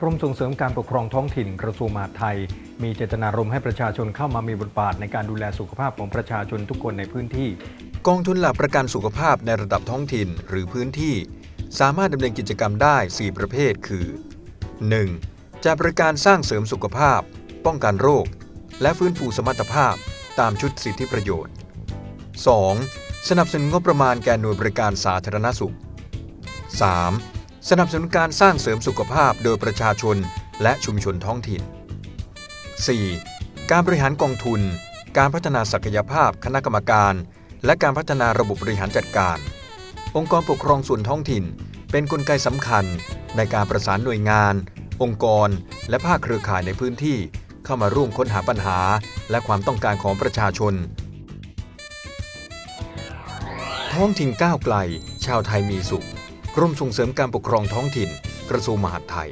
กรมส่งเสริมการปกครองท้องถิ่นกระทรวงมหาดไทย มีเจตนารมณ์ให้ประชาชนเข้ามามีบทบาทในการดูแลสุขภาพของประชาชนทุกคนในพื้นที่ กองทุนหลักประกันสุขภาพในระดับท้องถิ่นหรือพื้นที่ สามารถดำเนินกิจกรรมได้ 4 ประเภท คือ 1. จัดบริการสร้างเสริมสุขภาพ ป้องกันโรค และฟื้นฟูสมรรถภาพ ตามชุดสิทธิประโยชน์ 2. สนับสนุนงบประมาณแก่หน่วยบริการสาธารณสุข 3. สนับสนุนการสร้างเสริมสุขภาพโดยประชาชนและชุมชนท้องถิ่น 4. การบริหารกองทุน การพัฒนาศักยภาพคณะกรรมการ และการพัฒนาระบบบริหารจัดการ องค์กรปกครองส่วนท้องถิ่น เป็นนกลไกสำคัญในการประสานหน่วยงาน องค์กร และภาคเครือข่ายในพื้นที่ เข้ามาร่วมค้นหาปัญหา และความต้องการของประชาชน ท้องถิ่นก้าวไกล ชาวไทยมีสุข กรมส่งเสริมการปกครองท้องถิ่น กระทรวงมหาดไทย